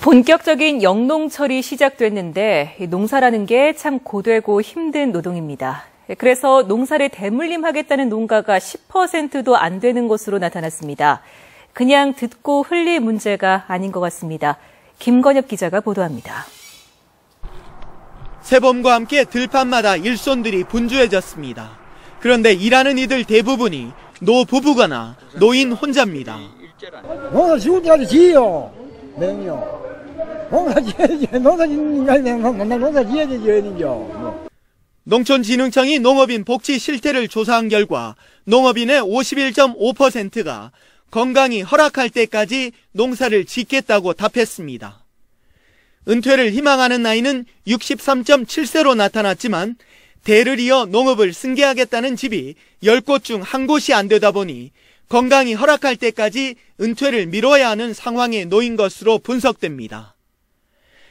본격적인 영농철이 시작됐는데 농사라는 게 참 고되고 힘든 노동입니다. 그래서 농사를 대물림하겠다는 농가가 10%도 안 되는 것으로 나타났습니다. 그냥 듣고 흘릴 문제가 아닌 것 같습니다. 김건엽 기자가 보도합니다. 새봄과 함께 들판마다 일손들이 분주해졌습니다. 그런데 일하는 이들 대부분이 노 부부거나 노인 혼자입니다. 농사 지을 때까지 지요. 명요. 농사 지어야지. 농사 짓는 농사 지어야 되지, 어디죠. 농촌진흥청이 농업인 복지 실태를 조사한 결과 농업인의 51.5%가 건강이 허락할 때까지 농사를 짓겠다고 답했습니다. 은퇴를 희망하는 나이는 63.7세로 나타났지만 대를 이어 농업을 승계하겠다는 집이 10곳 중 한 곳이 안 되다 보니 건강이 허락할 때까지 은퇴를 미뤄야 하는 상황에 놓인 것으로 분석됩니다.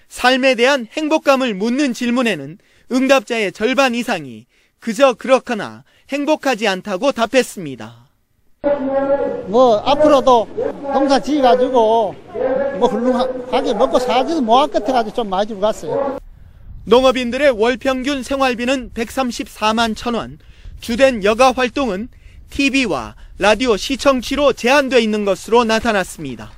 삶에 대한 행복감을 묻는 질문에는 응답자의 절반 이상이 그저 그렇거나 행복하지 않다고 답했습니다. 뭐, 앞으로도 농사 지어가지고, 뭐, 훌륭하게 먹고 살지도 못할 것 같아가지고 좀 많이 주고 갔어요. 농업인들의 월 평균 생활비는 134만 천 원, 주된 여가 활동은 TV와 라디오 시청치로 제한돼 있는 것으로 나타났습니다.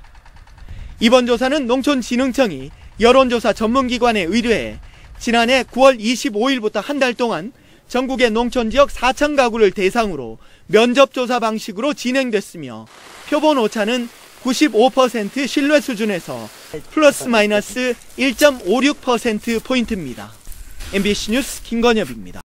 이번 조사는 농촌진흥청이 여론조사 전문기관에 의뢰해 지난해 9월 25일부터 한 달 동안 전국의 농촌 지역 4천 가구를 대상으로 면접조사 방식으로 진행됐으며 표본 오차는 95% 신뢰 수준에서 플러스 마이너스 1.56%포인트입니다. MBC 뉴스 김건엽입니다.